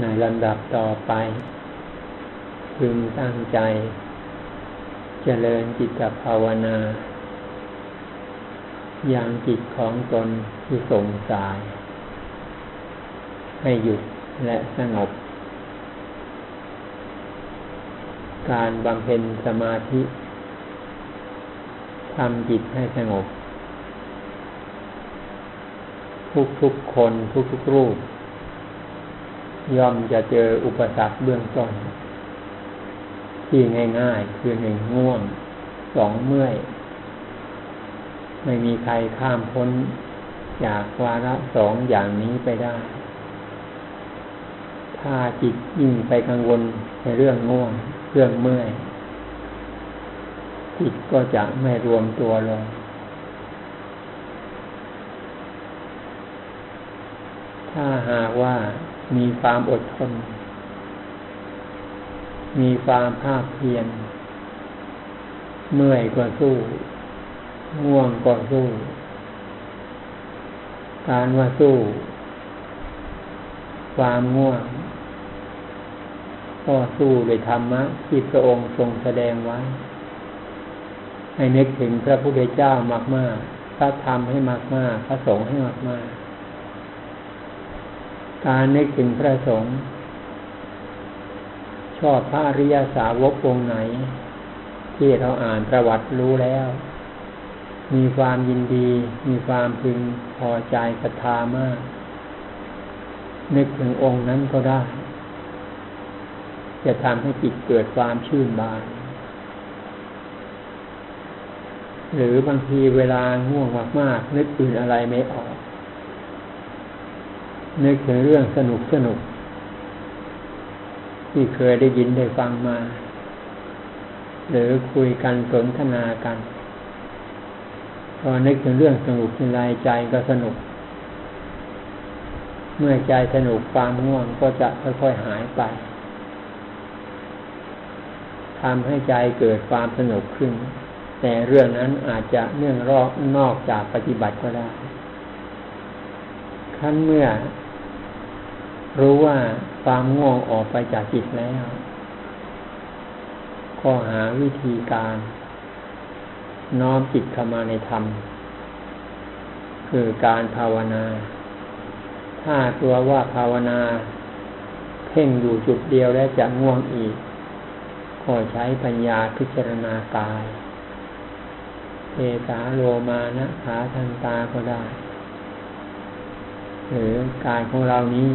ในลำดับต่อไป พึงตั้งใจ เจริญจิตภาวนา อย่างจิตของตนที่สงสาย ให้หยุดและสงบ การบำเพ็ญสมาธิทำจิตให้สงบ ทุกๆคนทุกๆรูป ย่อมจะเจออุปสรรคเบื้องต้น ที่ง่ายๆ คือหนึ่งง่วงสองเมื่อย ไม่มีใครข้ามพ้น จากวาระสองอย่างนี้ไปได้ ถ้าจิตยิ่งไปกังวลในเรื่องง่วง เรื่องเมื่อย จิตก็จะไม่รวมตัวลงถ้าหากว่า มีความอดทน มีความภาคเพียร เมื่อยก็สู้ ง่วงก็สู้ การว่าสู้ ความง่วง ก็สู้ด้วยธรรมะที่พระองค์ทรงแสดงไว้ ให้นึกถึงพระพุทธเจ้ามากๆ พระธรรมให้มากๆ พระสงฆ์ให้มากๆ การนึกถึงพระสงฆ์ชอบพระอริยสาวกองไหน ที่เราอ่านประวัติรู้แล้ว มีความยินดี มีความพึงพอใจศรัทธามาก นึกถึงองค์นั้นก็ได้ จะทำให้จิตเกิดความชื่นบาน หรือบางทีเวลาง่วงมากๆ นึกอื่นอะไรไม่ออก นึกถึงเรื่องสนุกสนุก ที่เคยได้ยินได้ฟังมา หรือคุยกันสนทนากัน พอนึกถึงเรื่องสนุกทีไรใจก็สนุก เมื่อใจสนุกความง่วงก็จะค่อยๆหายไปทำให้ใจเกิดความสนุกขึ้น แต่เรื่องนั้นอาจจะเนื่องรอกนอกจากปฏิบัติก็ได้ขั้นเมื่อ รู้ว่าความง่วงออกไปจากจิตแล้ว ก็หาวิธีการ น้อมจิตเข้ามาในธรรม คือการภาวนา ถ้าตัวว่าภาวนา เพ่งอยู่จุดเดียวแล้วจะง่วงอีก ก็ใช้ปัญญาพิจารณากายเอสาโลมานะขาทันตาก็ได้ หรือกายของเรานี้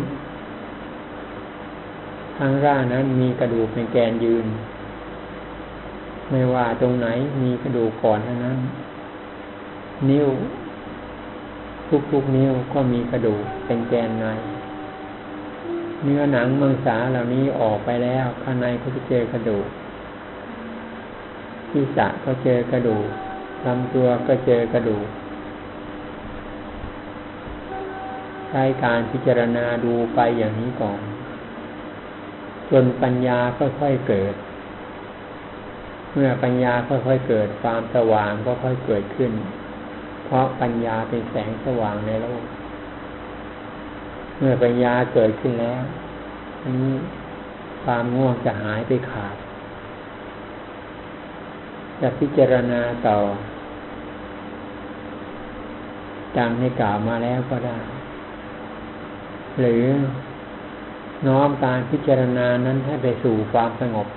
ทั้งร่างนั้นมีกระดูกเป็นแกนยืน ไม่ว่าตรงไหนมีกระดูกก่อนทั้งนั้น นิ้ว ทุกๆนิ้วก็มีกระดูกเป็นแกนในเนื้อหนังมังสาเหล่านี้ออกไปแล้ว ข้างในก็จะเจอกระดูกที่สะก็เจอกระดูกลำตัวก็เจอกระดูกใช้การพิจารณาดูไปอย่างนี้ก่อน จนปัญญาค่อยๆเกิด เมื่อปัญญาค่อยๆเกิดความสว่างก็ค่อยเกิดขึ้น เพราะปัญญาเป็นแสงสว่างในโลก เมื่อปัญญาเกิดขึ้นแล้วนี้ความง่วงจะหายไปขาด จะพิจารณาต่อดังให้กล่าวมาแล้วก็ได้ หรือ น้อมการพิจารณานั้นให้ไปสู่ความสงบ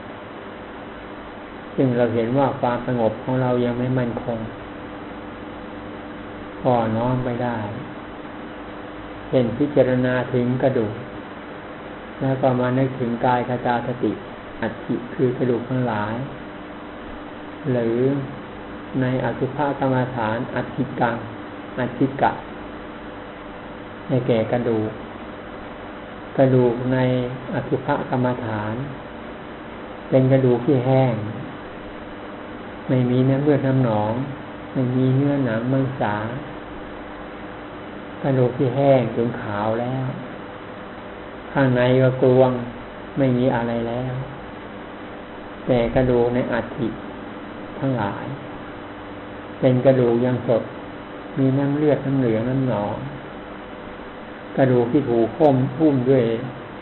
ซึ่งเราเห็นว่าความสงบของเรายังไม่มั่นคงก็น้อมไปได้เห็นพิจารณาถึงกระดูก แล้วก็มานึกถึงกายคตาสติ อัติคือกระดูกทั้งหลาย หรือในอสุภกรรมฐานอัติกังอาชิกะในแก่กระดูก กระดูกในอสุภกรรมฐาน เป็นกระดูกที่แห้ง ไม่มีเนื้อเลือดน้ำหนอง ไม่มีเนื้อหนังมังสากระดูกที่แห้งจนขาวแล้ว ข้างในก็กลวงไม่มีอะไรแล้ว แต่กระดูกในอัฐิทั้งหลาย เป็นกระดูกยังสดมีน้ำเลือดน้ำเหลืองน้ำหนอง กระดูกที่ถูกค้มพุ่มด้วย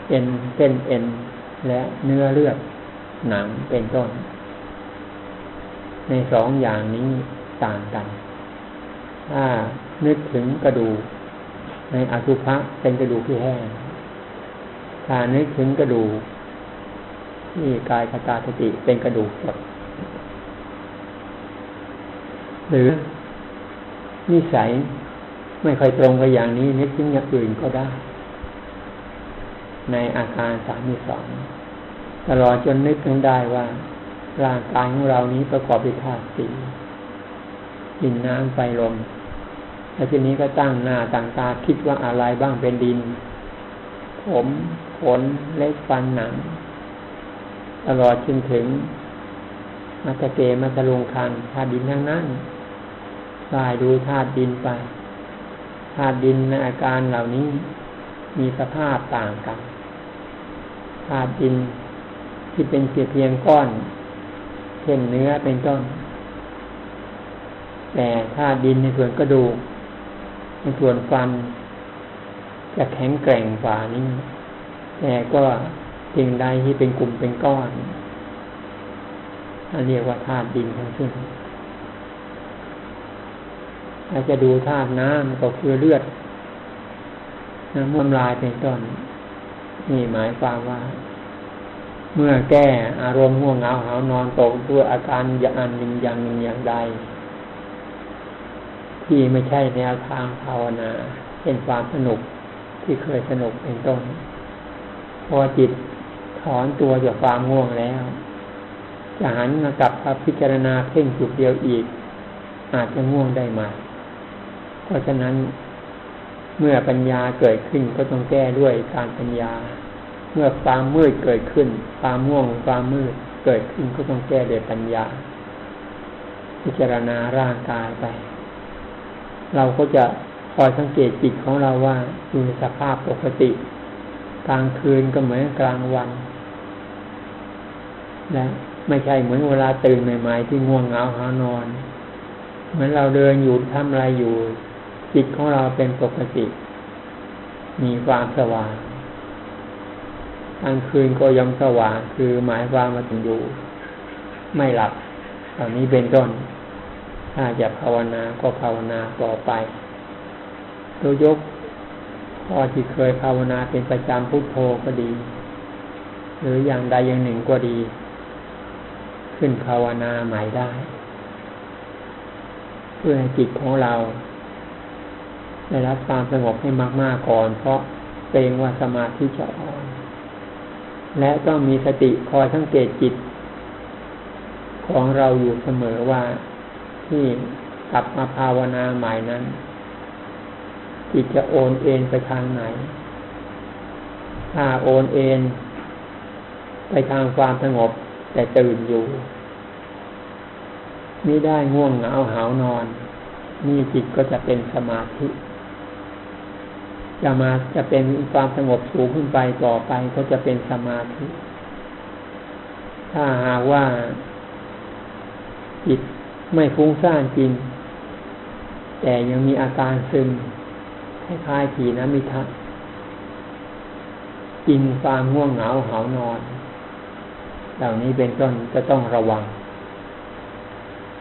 เอ็นเส้นเอ็น และเนื้อเลือดหนังเป็นต้น ในสองอย่างนี้ต่างกัน ถ้านึกถึงกระดูกในอสุภะเป็นกระดูกที่แห้งถ้านึกถึงกระดูกที่กายคตาสติเป็นกระดูกสดหรือนิสัย ไม่ค่อยตรงกับอย่างนี้นึกถึงอย่างอื่นก็ได้ ในอาการสามีสองตลอดจนนึกถึงได้ว่า ร่างกายของเรานี้ประกอบด้วยธาตุสี่ดินน้ำไฟลมแล้วทีนี้ก็ตั้งหน้าตั้งตาคิดว่าอะไรบ้างเป็นดิน ผมขนเล็บฟันหนัง ตลอดจนถึงมาตเกมาตลุงคันธาตุดินทั้งนั้นกายดูธาตุดินไป ธาตุดินในอาการเหล่านี้มีสภาพต่างกันธาตุดินที่เป็นเพียงก้อนเช่นเนื้อเป็นต้น แต่ธาตุดินในส่วนกระดูกในส่วนฟัน จะแข็งแกร่งกว่านี้แต่ก็สิ่งใดที่เป็นกลุ่มเป็นก้อนอันเรียกว่าธาตุดินทั้งสิ้น ถ้าจะดูธาตุน้ำก็คือเลือดน้ำมันลายเป็นต้นนี่หมายความว่า เมื่อแก้อารมณ์ง่วงเหงาหานอนตกด้วยอาการอย่างหนึ่งอย่างหนึ่งอย่างใด ที่ไม่ใช่แนวทางภาวนาเป็นความสนุกที่เคยสนุกเป็นต้นพอจิตถอนตัวจากความง่วงแล้ว จะหันมากลับมาพิจารณาเพ่งจุดเดียวอีก อาจจะง่วงได้ม เพราะฉะนั้นเมื่อปัญญาเกิดขึ้นก็ต้องแก้ด้วยการปัญญา เมื่อความมืดเกิดขึ้น ความม่วงความมืดเกิดขึ้นก็ต้องแก้ด้วยปัญญา พิจารณาร่างกายไป เราก็จะคอยสังเกตจิตของเราว่าอยู่ในสภาพปกติ กลางคืนก็เหมือนกลางวันและไม่ใช่เหมือนเวลาตื่นใหม่ ๆ ที่ง่วงเหงาหานอน เหมือนเราเดินอยู่ทำอะไรอยู่ จิตของเราเป็นปกติ มีความสว่างกลางคืนก็ยังสว่างคือหมายความมาถึงอยู่ ไม่หลับตอนนี้เป็นต้น ถ้าจะภาวนาก็ภาวนาต่อไปตัวยกพอที่เคยภาวนาเป็นประจำพุทโธก็ดี หรืออย่างใดอย่างหนึ่งก็ดี ขึ้นภาวนาใหม่ได้ เพื่อจิตของเรา ได้รับความสงบให้มาก ๆ ก่อน เพราะเกรงว่าสมาธิจะอ่อนและต้องมีสติคอยสังเกตจิต ของเราอยู่เสมอว่าที่กลับมาภาวนาใหม่นั้น จิตจะโอนเอ็นไปทางไหน ถ้าโอนเอ็นไปทางความสงบแต่ตื่นอยู่ไม่ได้ง่วงเหงาหานอน นี่จิตก็จะเป็นสมาธิ จะมาจะเป็นความสงบสูงขึ้นไปต่อไปก็จะเป็นสมาธิ ถ้าหากว่าจิตไม่ฟุ้งซ่านจริง แต่ยังมีอาการซึมคล้ายๆผีน้ำมิทะกินความง่วงเหงาหานอน เหล่านี้เป็นต้นจะต้องระวัง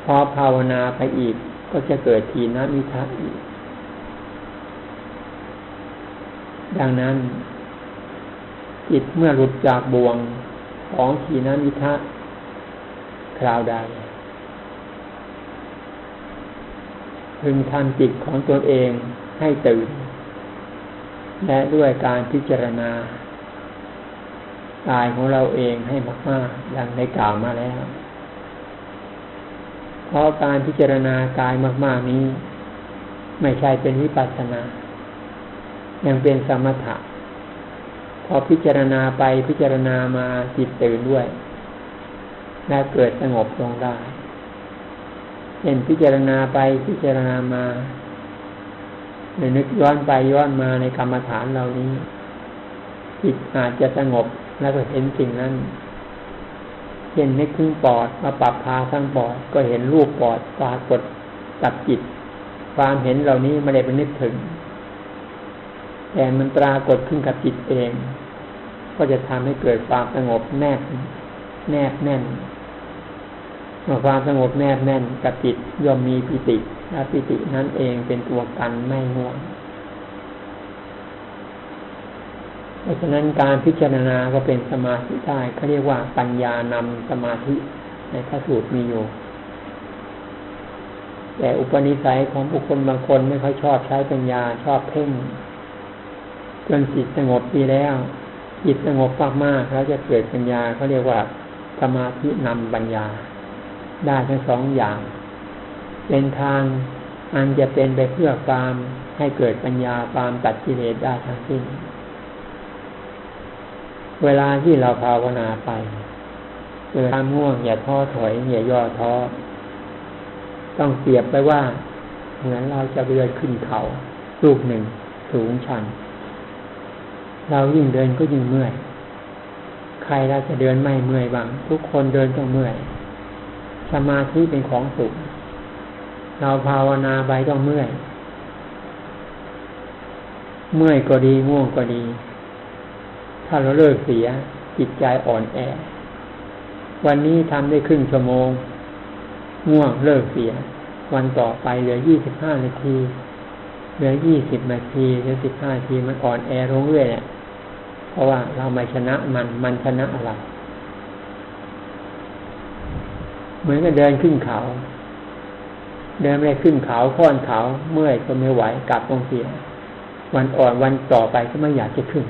พอภาวนาไปอีกก็จะเกิดทีน้ำมิทะอีก ดังนั้นจิตเมื่อหลุดจากบ่วงของขีนามิทะคราวใดพึงทำจิตของตัวเองให้ตื่น และด้วยการพิจารณากายของเราเองให้มากๆดังได้กล่าวมาแล้ว เพราะการพิจารณากายมาก ๆนี้ ไม่ใช่เป็นวิปัสสนา ยังเป็นสมถะ พอพิจารณาไปพิจารณามาจิตตื่นด้วยและเกิดสงบลงได้เห็นพิจารณาไปพิจารณามาหรือนึกย้อนไปย้อนมาในกรรมฐานเหล่านี้ จิตอาจจะสงบแล้วก็เห็นสิ่งนั้นเห็นนึกขึ้นปอดมาปรับพาทั้งปอด ก็เห็นรูปปอดปรากฏกับจิต ความเห็นเหล่านี้ไม่ได้ไปนึกถึง แต่มันปรากฏขึ้นกับจิตเอง ก็จะทำให้เกิดความสงบแนบแนบแน่นเมื่อความสงบแนบแน่นกับจิตย่อมมีปิติและปิตินั้นเองเป็นตัวกันไม่ง่วงเพราะฉะนั้นการพิจารณาก็เป็นสมาธิได้เขาเรียกว่าปัญญานำสมาธิในพระสูตรมีอยู่ แต่อุปนิสัยของบุคคลบางคนไม่ค่อยชอบใช้ปัญญาชอบเพ่ง จนจิตสงบดีแล้ว จิตสงบมากๆแล้วจะเกิดปัญญาเขาเรียกว่าสมาธินำปัญญา ได้ทั้งสองอย่าง เป็นทางอันจะเป็นไปเพื่อความให้เกิดปัญญาความตัดกิเลสได้ทั้งสิ้น เวลาที่เราภาวนาไปเกิดความง่วงอย่าท้อถอยอย่าย่อท้อ ต้องเปรียบไปว่า เหมือนเราจะเดินขึ้นเขา ลูกหนึ่งสูงชัน เรายิ่งเดินก็ยิ่งเมื่อย ใครเราจะเดินไม่เมื่อยบ้าง ทุกคนเดินต้องเมื่อย สมาธิเป็นของสุข เราภาวนาไปต้องเมื่อย เมื่อยก็ดีง่วงก็ดี ถ้าเราเลิกเสียจิตใจอ่อนแอ วันนี้ทำได้ครึ่งชั่วโมง ง่วงเลิกเสีย วันต่อไปเหลือยี่สิบห้านาที เหลือยี่สิบนาทีเหลือสิบห้านาทีมันอ่อนแอลงเรื่อยเนี่ยเพราะว่าเราไม่ชนะมันมันชนะอะไรเหมือนกับเดินขึ้นเขา เดินไม่ขึ้นเขาค่อนเขาเมื่อยก็ไม่ไหวกลับตรงเสีย วันอ่อนวันต่อไปก็ไม่อยากจะขึ้น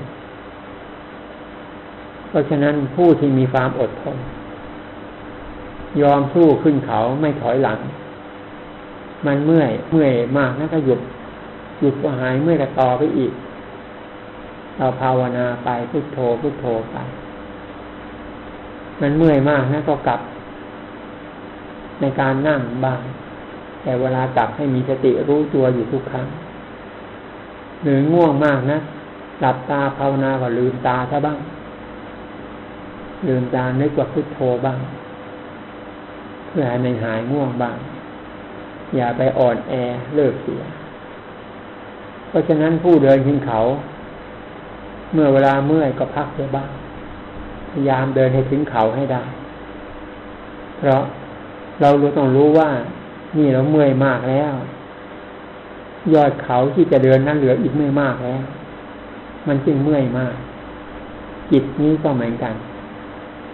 เพราะฉะนั้นผู้ที่มีความอดทน ยอมสู้ขึ้นเขาไม่ถอยหลัง มันเมื่อยเมื่อยมากนะก็หยุด หยุดก็หายเมื่อยก็ต่อไปอีก เราภาวนาไปพุทโธพุทโธไป มันเมื่อยมากนะก็กลับ ในการนั่งบ้าง แต่เวลากลับให้มีสติรู้ตัวอยู่ทุกครั้ง หรือง่วงมากนะหลับตาภาวนาก็ลืมตาซะบ้าง ลืมตานึกว่าพุทโธบ้าง เพื่อให้มันหายง่วงบ้าง อย่าไปอ่อนแอเลิกเสีย ราะฉะนั้นผู้เดินขึ้นเขา เมื่อเวลาเมื่อยก็พักเสียบ้าง พยายามเดินให้ถึงเขาให้ได้ เพราะเรารู้ต้องรู้ว่า นี่เราเมื่อยมากแล้ว ยอดเขาที่จะเดินนั้นเหลืออีกไม่มากแล้ว มันจึงเมื่อยมาก จิตนี้ก็เหมือนกัน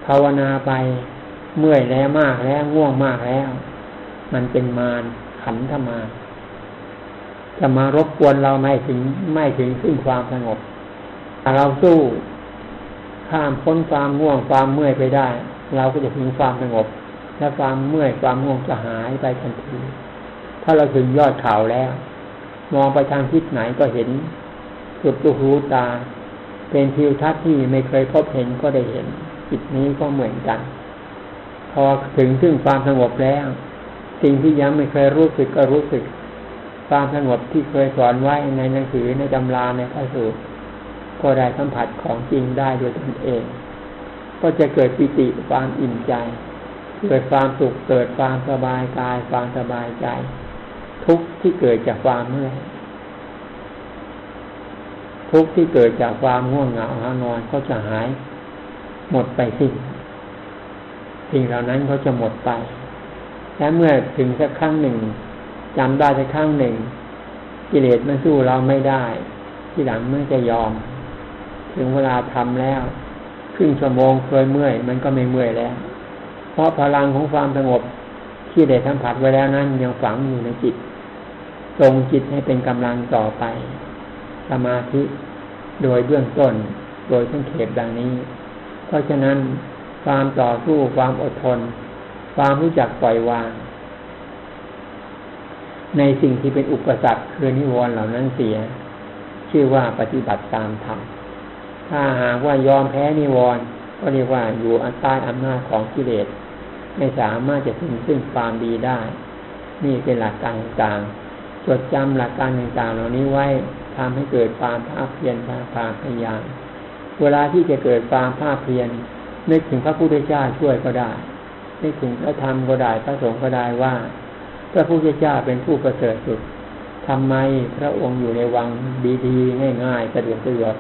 ภาวนาไปเมื่อยแล้วมากแล้วง่วงมากแล้ว มันเป็นมารขันธมาร จะมารบกวนเราไม่ถึงไม่ถึงซึ่งความสงบถ้าเราสู้ข้ามพ้นความง่วงความเมื่อยไปได้ เราก็จะถึงความสงบ และความเมื่อยความง่วงจะหายไปทันที ถ้าเราถึงยอดเขาแล้ว มองไปทางทิศไหนก็เห็นสุดลูกหูตา เป็นทิวทัศน์ที่ไม่เคยพบเห็นก็ได้เห็นจิตนี้ก็เหมือนกัน พอถึงซึ่งความสงบแล้ว สิ่งที่ยังไม่เคยรู้สึกก็รู้สึก ความสงบที่เคยสอนไว้ในหนังสือในตำราในพระสูตรก็ได้สัมผัสของจริงได้โดยตนเอง ก็จะเกิดปิติความอิ่มใจ เกิดความสุขเกิดความสบายกายความสบายใจ ทุกที่เกิดจากความเมื่อยทุกที่เกิดจากความง่วงเหงาหานอนก็จะหาย หมดไปสิ้นสิ่งเหล่านั้นเขาจะหมดไปและเมื่อถึงสักครั้งหนึ่ง จำได้สักครั้งหนึ่ง กิเลสมันสู้เราไม่ได้ ที่หลังเมื่อจะยอม ถึงเวลาทำแล้วครึ่งชั่วโมงเคยเมื่อย มันก็ไม่เมื่อยแล้ว เพราะพลังของความสงบที่ได้สัมผัสไว้แล้วนั้นยังฝังอยู่ในจิตทรงจิตให้เป็นกำลังต่อไป สมาธิโดยเบื้องต้น โดยทั้งเขตดังนี้ เพราะฉะนั้นความต่อสู้ความอดทน ความรู้จักปล่อยวาง ในสิ่งที่เป็นอุปสรรคคือนิวรณ์เหล่านั้นเสีย ชื่อว่าปฏิบัติตามธรรมถ้าหากว่ายอมแพ้นิวรณ์ก็เรียกว่าอยู่อันใต้อำนาจของกิเลสไม่สามารถจะถึงซึ่งความดีได้ นี่เป็นหลักการต่างๆจดจำหลักการต่างๆเหล่านี้ไว้ทำให้เกิดความภาคเพียรภาคพยายามเวลาที่จะเกิดความภาคเพียรนึกถึงพระพุทธเจ้าช่วยก็ได้นึกถึงพระธรรมก็ได้พระสงฆ์ก็ได้ว่า พระพุทธเจ้าเป็นผู้ประเสริฐสุดทำไมพระองค์อยู่ในวังดีๆ ง่ายๆสะดวกสะดวก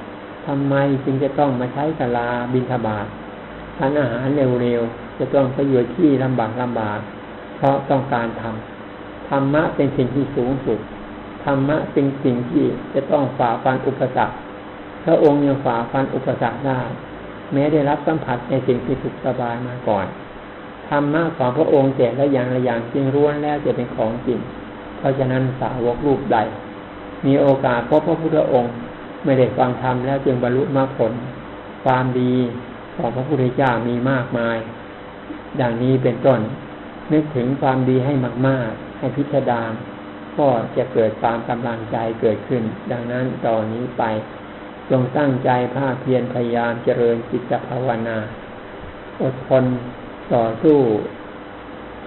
ทำไมจึงจะต้องมาใช้กะลาบินทบาททานอาหารเร็วๆ จะต้องไปอยู่ที่ลำบากลำบาก เพราะต้องการทำธรรมะเป็นสิ่งที่สูงสุดธรรมะเป็นสิ่งที่จะต้องฝ่าฟันอุปสรรคพระองค์ยังฝ่าฟันอุปสรรคได้ แม้ได้รับสัมผัสในสิ่งที่สุขสบายมาก่อน ธรรมะของพระองค์แต่ละอย่างละอย่างจึงร้วนแล้วจะเป็นของจริง เพราะฉะนั้นสาวกรูปใด มีโอกาสพบพระพุทธองค์ไม่ได้ฟังธรรมแล้วจึงบรรลุมรรคผล ความดีของพระพุทธเจ้ามีมากมาย ดังนี้เป็นต้น นึกถึงความดีให้มาก ๆ ให้พิจารณาก็จะเกิดความกำลังใจเกิดขึ้น ดังนั้นตอนนี้ไปจงตั้งใจภาคเพียรพยายามเจริญจิตภาวนา อดทน ต่อสู้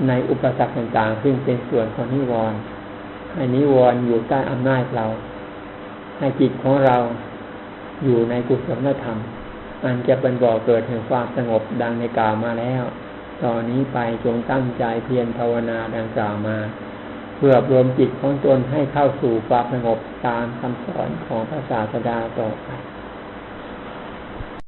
ในอุปสรรคต่างๆ ซึ่งเป็นส่วนของนิวรณ์ให้นิวรณ์อยู่ใต้อำนาจเรา ให้จิตของเราอยู่ในกุศลธรรม อันจะเป็นบ่อเกิดแห่งความสงบดังในกล่าวมาแล้ว ตอนนี้ไปจงตั้งใจเพียรภาวนาดังกล่าวมา เพื่อรวมจิตของตนให้เข้าสู่ความสงบตามคำสอนของพระศาสดาต่อไป